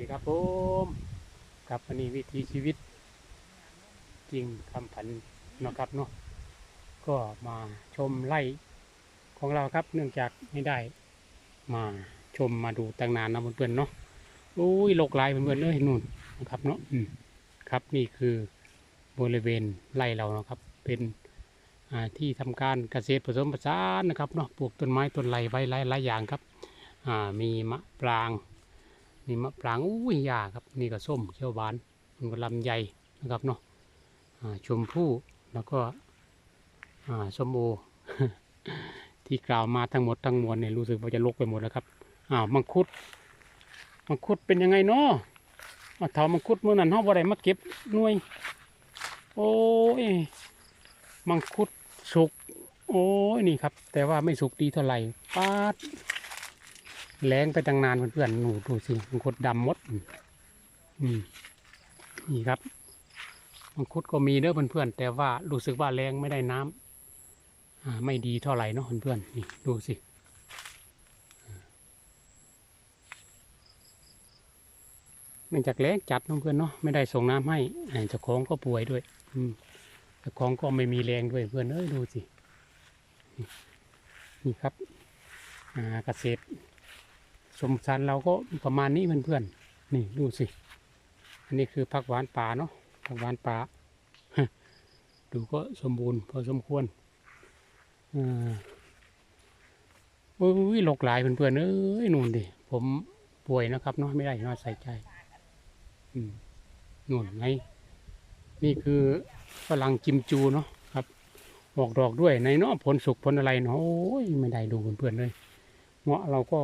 ดีครับผมครับวันนี้วิถีชีวิต จริงคำผันนะครับเนาะก็มาชมไร่ของเราครับ เนื่องจากไม่ได้มาชมมาดูตั้งนานนะเพื่อนๆเนาะโอ้ยโลกลายเพื่อนๆเลยนู่นนะครับเนาะครับนี่คือบริเวณไร่เรานะครับ เป็นที่ทำการเกษตรผสมผสานนะครับเนาะปลูกต้นไม้ต้นไรไว้หลายหลายอย่างครับมีมะปราง มีมะปรางอุ้ยยาครับนี่ก็ส้มเขียวหวานมันก็ลำไยนะครับเนาะอ่าชมพู่แล้วก็อ่าส้มโอที่กล่าวมาทั้งหมดทั้งมวลเนี่ยรู้สึกว่าจะลกไปหมดแล้วครับอ้าวมังคุดมังคุดเป็นยังไงเนาะอ้าเถามังคุดเมื่อนั้นเฮาบ่ได้มาเก็บหน่วย โอ้ยมังคุดสุก โอ้ยนี่ครับ แต่ว่าไม่สุกดีเท่าไหร่ปาด แรงไปตั้งนานเพื่อนๆหนูดูสิมังคุดดำมดอืมนี่ครับมังคุดก็มีเด้อเพื่อนๆแต่ว่ารู้สึกว่าแรงไม่ได้น้ำอ่า ไม่ดีเท่าไหร่เนาะเพื่อนๆนี่ดูสิเนื่องจากแรงจัดเพื่อนเนาะไม่ได้ส่งน้ำให้เจ้าของก็ป่วยด้วย อืมเจ้าของก็ไม่มีแรงด้วยเพื่อนเอ้ยดูสินี่นี่ครับ อ่าเกษตร สมสันเราก็ประมาณนี้เพื่อนๆนี่ดูสิ อันนี้คือผักหวานป่าเนาะผักหวานป่าดูก็สมบูรณ์พอสมควรอ่าโอ้ยหลกหลายเพื่อนๆเอ้ยนู่นดิผมป่วยนะครับเนาะไม่ได้นอนใส่ใจอืมนู่นไงนี่คือฝรั่งจิมจูเนาะครับออกดอกด้วยในเนาะผลสุกผลอะไรเนาะโอ้ยไม่ได้ดูเพื่อนๆเลยเงาะเราก็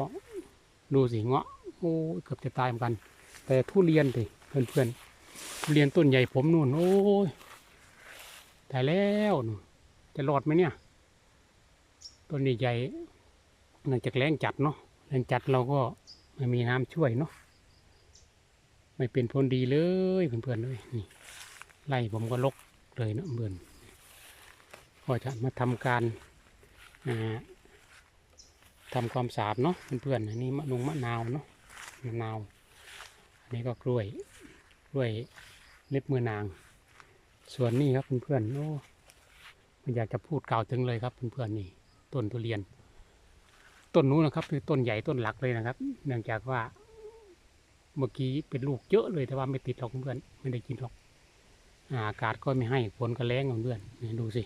ดูสิเงาะโอ้เกือบจะตายเหมือนกัน แต่ทุเรียนดิเพื่อนๆทุเรียนต้นใหญ่ผมนู่นโอ้ยตายแล้วจะรอดไหมเนี่ยต้นใหญ่เนื่องจากแรงจัดเนาะแรงจัดเราก็ไม่มีน้ำช่วยเนาะไม่เป็นผลดีเลยเพื่อนๆเลยนี่ไล่ผมก็ลกเลยเนาะเพื่อนก็จะมาทำการอ่า ทำความสะอาดเนาะเพื่อนๆอันนี้มะนุงมะนาวเนาะมะนาวอันนี้ก็กล้วยกล้วยเล็บมือนาง ส่วนนี้ครับเพื่อนๆโอ้ไม่อยากจะพูดกล่าวถึงเลยครับเพื่อนๆนี่ต้นทุเรียน ต้นนู้นนะครับคือต้นใหญ่ต้นหลักเลยนะครับ เนื่องจากว่า เมื่อกี้เป็นลูกเยอะเลยแต่ว่าไม่ติดหรอกเพื่อนไม่ได้กินหรอกอากาศก็ไม่ให้ฝนก็แรงเพื่อนๆดูสิ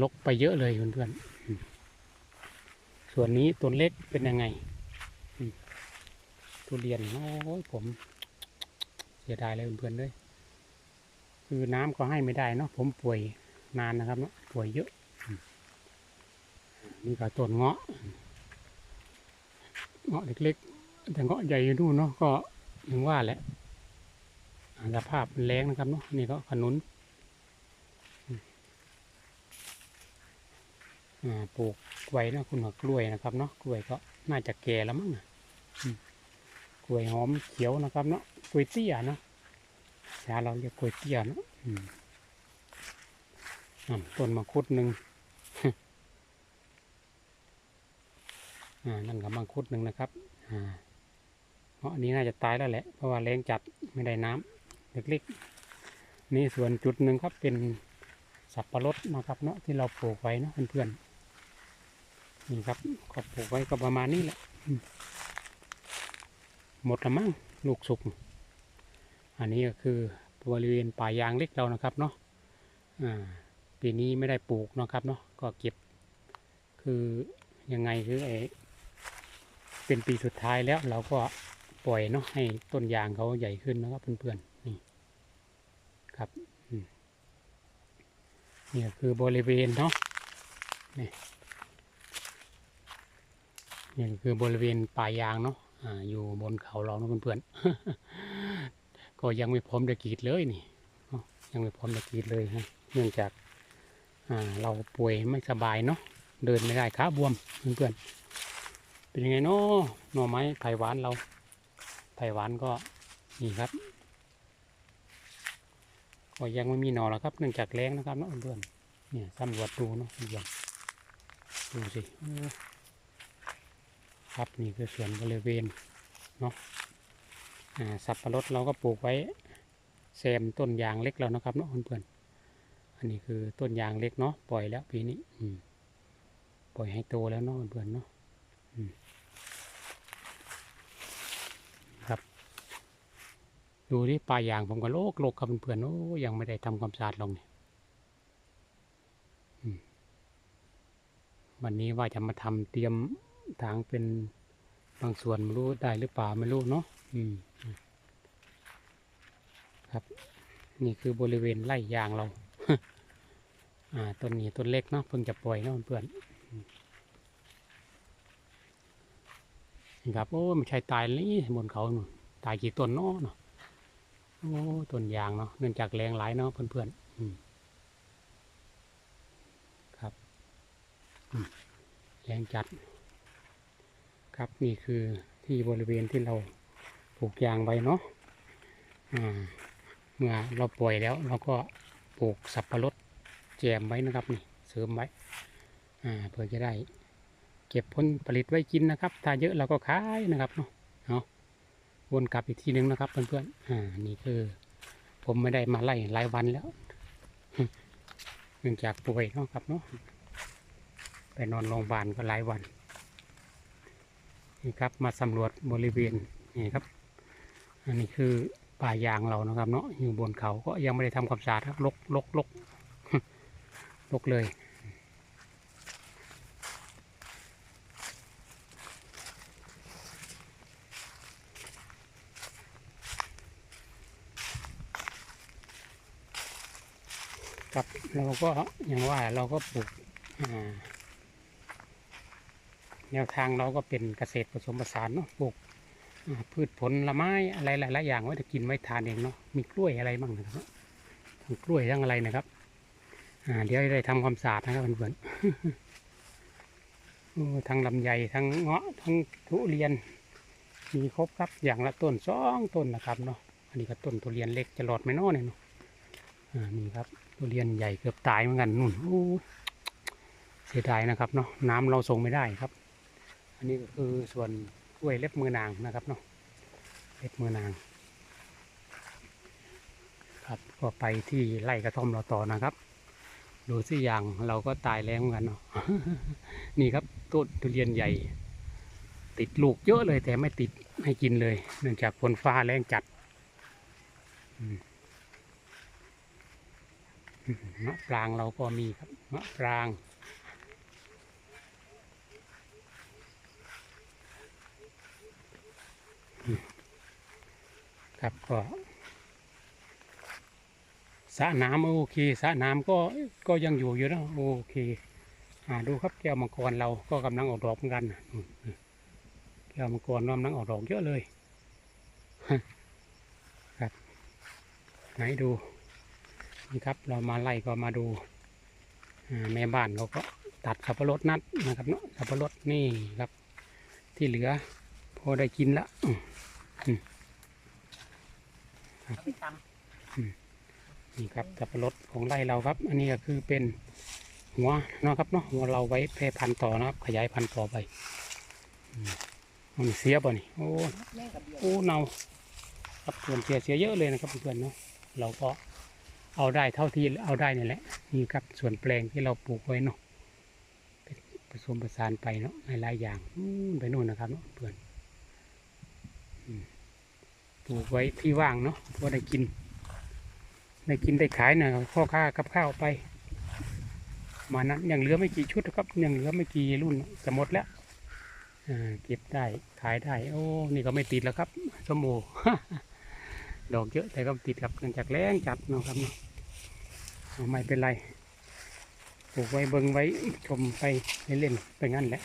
ลกไปเยอะเลยเพื่อนๆ ส่วนนี้ต้นเล็กเป็นยังไงอืมทุเรียนโอ้ยผมเสียดายเลยเพื่อนๆเลยคือน้ำก็ให้ไม่ได้เนาะผมป่วยนานนะครับเนาะป่วยเยอะมนี่ก็ต้นเงาะเงาะเล็กๆ แต่เงาะใหญ่อยู่นู่นเนาะก็อย่างว่าแหละสภาพแรงนะครับเนาะนี่ก็ขนุน อ่า ปลูกไว้นะคุณหัวกล้วยนะครับเนาะกล้วยก็น่าจะแก่แล้วมั้งนะกล้วยหอมเขียวนะครับเนาะกล้วยเตี้ยเนาะชาเราเรียกกล้วยเตี้ยเนาะต้นมังคุดหนึ่งนั่นกับมังคุดหนึ่งนะครับอ่าเพราะอันนี้น่าจะตายแล้วแหละ เพราะว่าแรงจัดไม่ได้น้ำเล็กๆนี่ส่วนจุดหนึ่งครับเป็นสับปะรดนะครับเนาะที่เราปลูกไว้เนาะเพื่อนๆ นี่ครับก็ปลูกไว้ก็ประมาณนี้แหละหมดละมั้งลูกสุก อันนี้ก็คือบริเวณป่ายางเล็กเรานะครับเนาะปีนี้ไม่ได้ปลูกเนาะครับเนาะก็เก็บ คือยังไงคือไอเป็นปีสุดท้ายแล้วเราก็ปล่อยเนาะให้ต้นยางเขาใหญ่ขึ้นนะครับเพื่อนๆนี่ครับนี่ก็คือบริเวณเนาะนี่ ก็คือบริเวณป่ายางเนาะอ่าอยู่บนเขาเราเนาะเพื่อนๆก็ยังไม่พร้อมจะกรีดเลยนี่ยังไม่พร้อมจะกรีดเลยนะเนื่องจากอ่าเราป่วยไม่สบายเนาะเดินไม่ได้ขาบวมเพื่อนๆเป็นยังไงเนาะหน่อไม้ไผ่หวานเราไผ่หวานก็นี่ครับก็ยังไม่มีหน่อแล้วครับเนื่องจากแรงนะครับเนาะเพื่อนๆเนี่ยสำรวจดูเนาะเพื่อนๆดูสิ ครับนี่คือส่วนบริเวณเนาะสับปะรดเราก็ปลูกไว้แซมต้นยางเล็กแล้วนะครับเนาะเพื่อนๆอันนี้คือต้นยางเล็กเนาะปล่อยแล้วปีนี้อืมปล่อยให้โตแล้วเนาะเพื่อนๆเนาะครับ ดูที่ปลายยางผมก็โลกโลกครับเพื่อนๆโอ้ยังไม่ได้ทำความสะอาดลงเนี่ยวันนี้ว่าจะมาทำเตรียม ทางเป็นบางส่วนไม่รู้ได้หรือเปล่าไม่รู้เนาะอืมครับ นี่คือบริเวณไร่ยางเรา อ่าต้นนี้ต้นเล็กเนาะเพิ่งจะปล่อยเนาะเพื่อนอืมนี่ครับโอ้ไม่ใช่ตายนี่บนเขาตายกี่ต้นเนาะเนาะโอ้ต้นยางเนาะเนื่องจากแรงหลายเนาะเพื่อนๆอืมครับแรงจัด ครับนี่คือที่บริเวณที่เราปลูกยางไว้เนาะเมื่อเราปล่อยแล้วเราก็ปลูกสับปะรดแจมไว้นะครับนี่เสริมไว้เพื่อจะได้ เก็บผลผลิตไว้กินนะครับ ถ้าเยอะเราก็ขายนะครับเนาะเนาะวนกลับอีกทีหนึงนะครับเพื่อนๆอ่านี่คือ ผมไม่ได้มาไล่หลายวันแล้วเนื่องจากป่วยเนาะครับเนาะไปนอนโรงพยาบาลก็หลายวัน นี่ครับมาสำรวจบริเวณนี่ครับ อันนี้คือป่ายางเรานะครับ เนาะอยู่บนเขาก็ยังไม่ได้ทำความสะอาดครับลกลกลกลกเลยครับเราก็อย่างว่าเราก็ปลูกอ่า แนวทางเราก็เป็นเกษตรผสมผสานเนาะปลูกพืชผลละไม้อะไรหลายๆอย่างไว้จะกินไว้ทานเองเนาะมีกล้วยอะไรบ้างนะครับทั้งกล้วยทั้งอะไรนะครับอ่าเดี๋ยวจะได้ทำความสะอาดนะครับเพื่อนๆโอ้ทั้งลำไยทั้งเงาะทั้งทุเรียน มีครบครับอย่างละต้นสองต้นนะครับเนาะอันนี้ก็ต้นทุเรียนเล็กจะหลอดไม่นอเนี่ยเนาะอ่านี่ครับทุเรียนใหญ่เกือบตายเหมือนกันนู่นโอ้เสียดายนะครับเนาะน้ำเราส่งไม่ได้ครับ อันนี้ก็คือส่วนกล้วยเล็บมือนางนะครับเนาะเล็บมือนาง ครับก็ไปที่ไร่กระท่อมเราต่อนะครับ ดูสิอย่างเราก็ตายแล้วเหมือนกันเนาะนี่ครับต้นทุเรียนใหญ่ ติดลูกเยอะเลย แต่ไม่ติดให้กินเลย เนื่องจากฝนฟ้าแรงจัดมะปรางเราก็มีครับมะปราง ครับก็สระน้ำโอเคสระน้ำก็ก็ยังอยู่อยู่นะโอเคอ่าดูครับแก้วมังกรเราก็กำลังออกดอกเหมือนกันนะแก้วมังกรกำลังออกดอกเยอะเลยครับ ไหนดูนี่ครับเรามาไล่ก็มาดูแม่บ้านเขาก็ตัดสับปะรดนัดนะครับเนาะสับปะรดนี่ครับ ที่เหลือพอได้กินละ เอาไปตนี่ครับสับปะรดของไร่เราครับ อันนี้ก็คือเป็นหัวเนาะครับเนาะหัวเราไว้แพร่พันธุ์ต่อนะครับ ขยายพันธุ์ต่อไปอืมมันเสียป่นี่โอ้ำแม่กับเดียวโอ้เนาครับส่วนเสียเสียเยอะเลยนะครับเพื่อนๆเนาะเราก็เอาได้เท่าที่เอาได้นี่แหละนี่ครับส่วนแปลงที่เราปลูกไว้เนาะเป็นผสมผสานไปเนาะหลายๆอย่างอืไปนู่นนะครับเนาะเพื่อน ปลูกไว้ที่ว่างเนาะพอได้กิน ได้กินได้ขายหน่ยพ่อค้ากับข้าวไป มานั้นยังเหลือไม่กี่ชุดนะครับยังเหลือไม่กี่รุ่นจะหมดแล้วเก็บได้ขายได้ โอ้ นี่ก็ไม่ติดแล้วครับสมโอดอกเยอะแต่ก็ติดครับเนื่องจากแรงจัดนะครับนะไม่เป็นไรปลูกไว้เบิ่งไว้ชมไปเล่นๆไปงั้นแหละ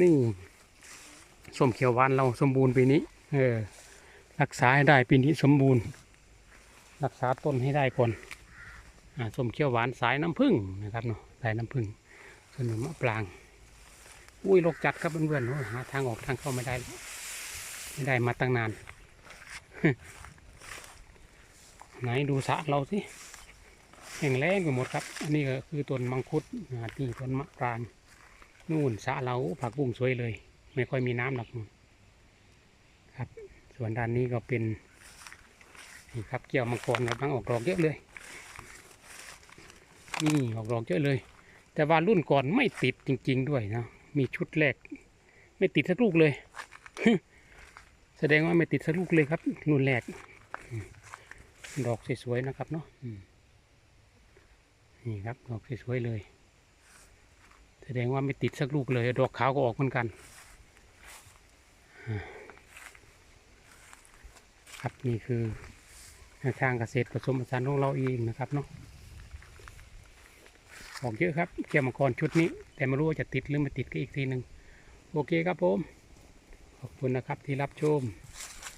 นี่ส้มเขียวหวานเราสมบูรณ์ปีนี้ เออ รักษาให้ได้ปีนี้สมบูรณ์ รักษาต้นให้ได้ก่อนอส้มเขียวหวานสายน้ำผึ้งนะครับเนาะสายน้ำผึ้งส่วนหนึ่งมะปราง อุ้ยโรคจัดครับเพื่อนๆหาทางออกทางเข้าไม่ได้ ไม่ได้มาตั้งนาน ไหนดูสระเราสิแห้งแล้งไปหมดครับ อันนี้ก็คือต้นมังคุดที่ต้นมะปราง นู่นสระเราผักบุ้งสวยเลย ไม่ค่อยมีน้ำหรอก ส่วนด้านนี้ก็เป็นนี่ครับเกี่ยวมังกรกำลังออกดอกเยอะเลย นี่ออกดอกเยอะเลย แต่ว่ารุ่นก่อนไม่ติดจริง ๆ ด้วยนะมีชุดแรก ไม่ติดสักลูกเลย แสดงว่าไม่ติดสักลูกเลยครับรุ่นแรกดอกสวยๆนะครับเนาะนี่ครับดอกสวยๆเลย แสดงว่าไม่ติดสักลูกเลย ดอกขาวก็ออกเหมือนกันอ่า ครับนี่คือทางเกษตรผสมผสานของเราเองนะครับเนาะออกเยอะครับเกี่ยวมังกรชุดนี้ แต่ไม่รู้ว่าจะติดหรือไม่ติดก็อีกทีหนึ่งโอเคครับผม ขอบคุณนะครับที่รับชม